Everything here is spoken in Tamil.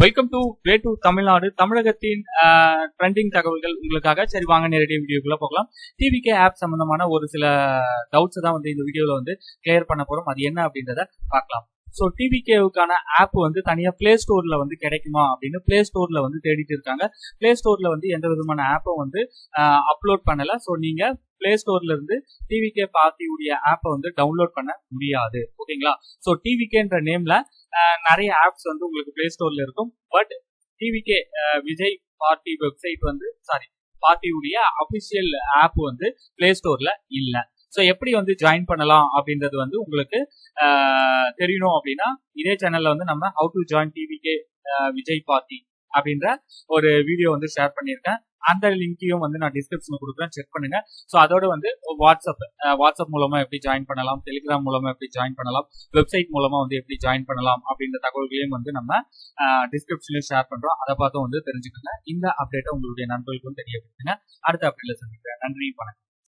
Welcome to grey to Tamil Nadu. தமிழகத்தின் ட்ரெண்டிங் தகவல்கள் உங்களுக்காக. சரி வாங்க நேரடியாக வீடியோக்குள்ள போகலாம். டிவிகே ஆப் சம்பந்தமான ஒரு சில டவுட்ஸ் தான் வந்து இந்த வீடியோவில் வந்து கிளியர் பண்ண போறோம். அது என்ன அப்படின்றத பார்க்கலாம். ஸோ டிவிகேவுக்கான ஆப் வந்து தனியாக பிளே ஸ்டோரில் வந்து கிடைக்குமா அப்படின்னு பிளே ஸ்டோரில் வந்து தேடிட்டு இருக்காங்க. பிளே ஸ்டோரில் வந்து எந்த விதமான ஆப்பும் வந்து அப்லோட் பண்ணலை. ஸோ நீங்கள் பிளே ஸ்டோர்ல இருந்து டிவிகே பார்ட்டியுடைய ஆப்பை வந்து டவுன்லோட் பண்ண முடியாது. ஓகேங்களா ஸோ டிவிகேன்ற நேம்ல நிறைய ஆப்ஸ் வந்து உங்களுக்கு பிளே ஸ்டோர்ல இருக்கும். But TVK Vijay party website வந்து சாரி பார்ட்டியுடைய அபிஷியல் ஆப் வந்து பிளே ஸ்டோர்ல இல்லை. ஸோ எப்படி வந்து ஜாயின் பண்ணலாம் அப்படின்றது வந்து உங்களுக்கு தெரியணும் அப்படின்னா இதே சேனல்ல வந்து நம்ம how to join TVK Vijay party அப்படின்ற ஒரு வீடியோ வந்து ஷேர் பண்ணியிருக்கேன். அந்த லிங்கையும் வந்து நான் டிஸ்கிரிப்ஷன்ல கொடுக்குறேன். செக் பண்ணுங்க. ஸோ அதோட வந்து வாட்ஸ்அப் வாட்ஸ்அப் மூலமா எப்படி ஜாயின் பண்ணலாம்? டெலிகிராம் மூலமா எப்படி ஜாயின் பண்ணலாம்? வெப்சைட் மூலமா வந்து எப்படி ஜாயின் பண்ணலாம்? அப்படின்ற தகவல்களையும் வந்து நம்ம டிஸ்கிரிப்ஷன்லயும் ஷேர் பண்றோம். அதை பார்த்தும் வந்து தெரிஞ்சுக்கோங்க. இந்த அப்டேட்டை உங்களுடைய நண்பர்களுக்கும் தெரியப்படுத்துங்க. அடுத்த அப்டேட்ல சந்திக்கிறேன். நன்றி. வணக்கம்.